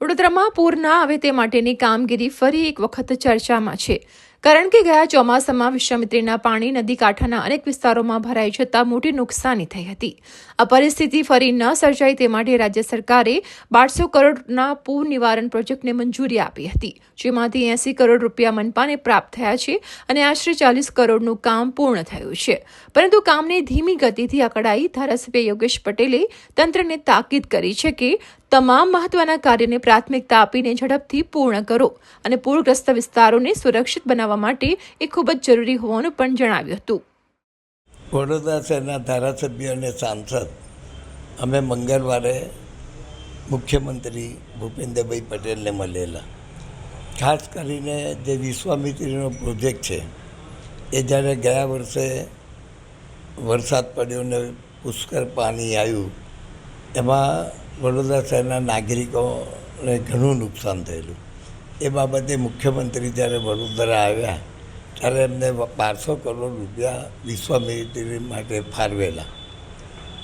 વડોદરામાં પૂર ના આવે તે માટેની કામગીરી ફરી એક વખત ચર્ચામાં છે. કારણ કે ગયા ચોમાસામાં વિશ્વામિત્રીના પાણી નદી કાંઠાના અનેક વિસ્તારોમાં ભરાઈ જતા મોટી નુકસાની થઈ હતી. આ પરિસ્થિતિ ફરી ન સર્જાય તે માટે રાજ્ય સરકારે બારસો કરોડના પૂર નિવારણ પ્રોજેક્ટને મંજૂરી આપી હતી, જેમાંથી એસી કરોડ રૂપિયા મનપાને પ્રાપ્ત થયા છે અને આશરે ચાલીસ કરોડનું કામ પૂર્ણ થયું છે. પરંતુ કામને ધીમી ગતિથી અકળાઈ ધારાસભ્ય યોગેશ પટેલે તંત્રને તાકીદ કરી છે કે તમામ મહત્વના કાર્યને પ્રાથમિકતા આપીને ઝડપથી પૂર્ણ કરો અને પૂરગ્રસ્ત વિસ્તારોને સુરક્ષિત બનાવવા માટે એ ખૂબ જ જરૂરી હોવાનું પણ જણાવ્યું હતું. વડોદરા શહેરના ધારાસભ્ય અને સાંસદ અમે મંગળવારે મુખ્યમંત્રી ભૂપેન્દ્રભાઈ પટેલને મળેલા. ખાસ કરીને જે વિશ્વામિત્રીનો પ્રોજેક્ટ છે, એ જ્યારે ગયા વર્ષે વરસાદ પડ્યો ને પુષ્કળ પાણી આવ્યું, એમાં વડોદરા શહેરના નાગરિકોને ઘણું નુકસાન થયેલું. એ બાબતે મુખ્યમંત્રી જ્યારે વડોદરા આવ્યા, ત્યારે એમને બારસો કરોડ રૂપિયા વિશ્વામિત્રી માટે ફાળવેલા.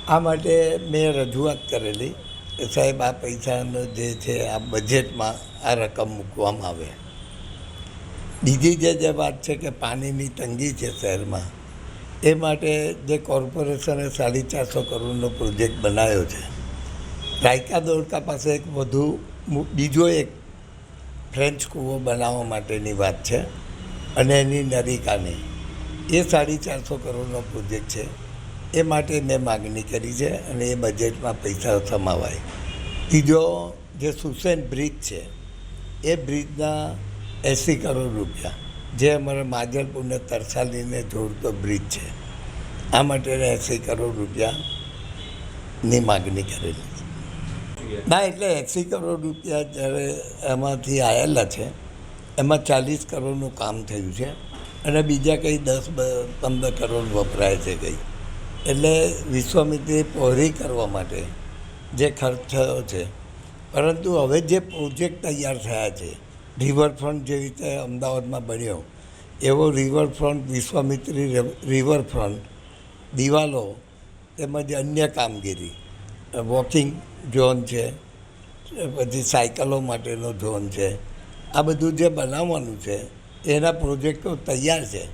આ માટે મેં રજૂઆત કરેલી કે સાહેબ, આ પૈસાનો જે છે, આ બજેટમાં આ રકમ મૂકવામાં આવે. બીજી જે જે વાત છે કે પાણીની તંગી છે શહેરમાં, એ માટે જે કોર્પોરેશને સાડી ચારસો કરોડનો પ્રોજેક્ટ બનાવ્યો છે. રાયકા દોડકા પાસે એક વધુ બીજો એક ફ્રેન્ચ કૂવો બનાવવા માટેની વાત છે અને એની નરિકાની એ સાડી ચારસો કરોડનો પ્રોજેક્ટ છે. એ માટે મેં માગણી કરી છે અને એ બજેટમાં પૈસા સમાવાય. ત્રીજો જે સુસેન બ્રિજ છે, એ બ્રિજના એંસી કરોડ રૂપિયા. જે અમારા માજલપુરને તરસાલીને જોડતો બ્રિજ છે. આ માટેના એંસી કરોડ રૂપિયાની માગણી કરેલી. ના, એટલે એંસી કરોડ રૂપિયા જ્યારે એમાંથી આવેલા છે, એમાં ચાલીસ કરોડનું કામ થયું છે અને બીજા કંઈ દસ પંદર કરોડ વપરાય છે કંઈ. એટલે વિશ્વામિત્રી પહોળી કરવા માટે જે ખર્ચ થયો છે, પરંતુ હવે જે પ્રોજેક્ટ તૈયાર થયા છે, રિવરફ્રન્ટ જેવી રીતે અમદાવાદમાં બન્યો, એવો રિવરફ્રન્ટ વિશ્વામિત્રી રિવરફ્રન્ટ, દિવાલો તેમજ અન્ય કામગીરી વોકિંગ ઝોન છે પછી સાયકલો માટેનો ઝોન છે. આ બધું જે બનાવવાનું છે એના પ્રોજેક્ટો તૈયાર છે.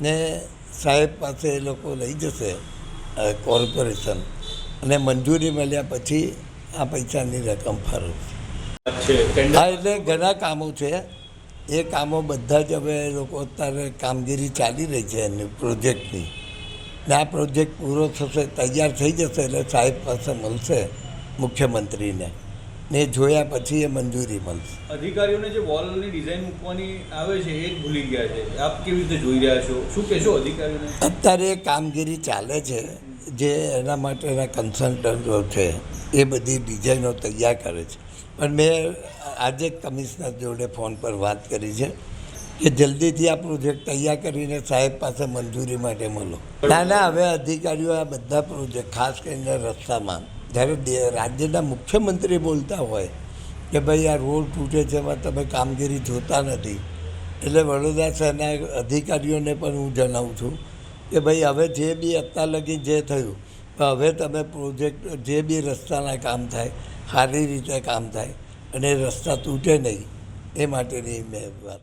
ને સાહેબ પાસે એ લોકો લઈ જશે કોર્પોરેશન અને મંજૂરી મળ્યા પછી આ પૈસાની રકમ ફાળવશે. છે હા એટલે ઘણા કામો છે. એ કામો બધા જ હવે એ લોકો અત્યારે કામગીરી ચાલી રહી છે એની પ્રોજેક્ટની. ને આ પ્રોજેક્ટ પૂરો થશે તૈયાર થઈ જશે એટલે સાહેબ પાસે મળશે. મુખ્યમંત્રીને. ને જોયા પછી એ મંજૂરી મળશે. અધિકારીઓને જે વોલની ડિઝાઇન મૂકવાની આવે છે એ ભૂલી ગયા છે. આપ કેવી રીતે જોઈ રહ્યા છો? શું કહેશો અધિકારીઓને? અત્યારે એ કામગીરી ચાલે છે જે એના માટેના કન્સલ્ટન્ટો છે એ બધી ડિઝાઇનો તૈયાર કરે છે. પણ મેં આજે જ કમિશનર જોડે ફોન પર વાત કરી છે કે જલ્દીથી આ પ્રોજેક્ટ તૈયાર કરીને સાહેબ પાસે મંજૂરી માટે મળો. ના ના હવે અધિકારીઓ આ બધા પ્રોજેક્ટ ખાસ કરીને રસ્તામાં જ્યારે રાજ્યના મુખ્યમંત્રી બોલતા હોય કે ભાઈ આ રોડ તૂટે છે, એમાં તમે કામગીરી જોતા નથી. એટલે વડોદરા શહેરના અધિકારીઓને પણ હું જણાવું છું કે ભાઈ હવે જે બી અત્યાર લગી જે થયું હવે તમે પ્રોજેક્ટ, જે બી રસ્તાના કામ થાય, સારી રીતે કામ થાય, અને રસ્તા તૂટે નહીં, એ માટેની મેં વાત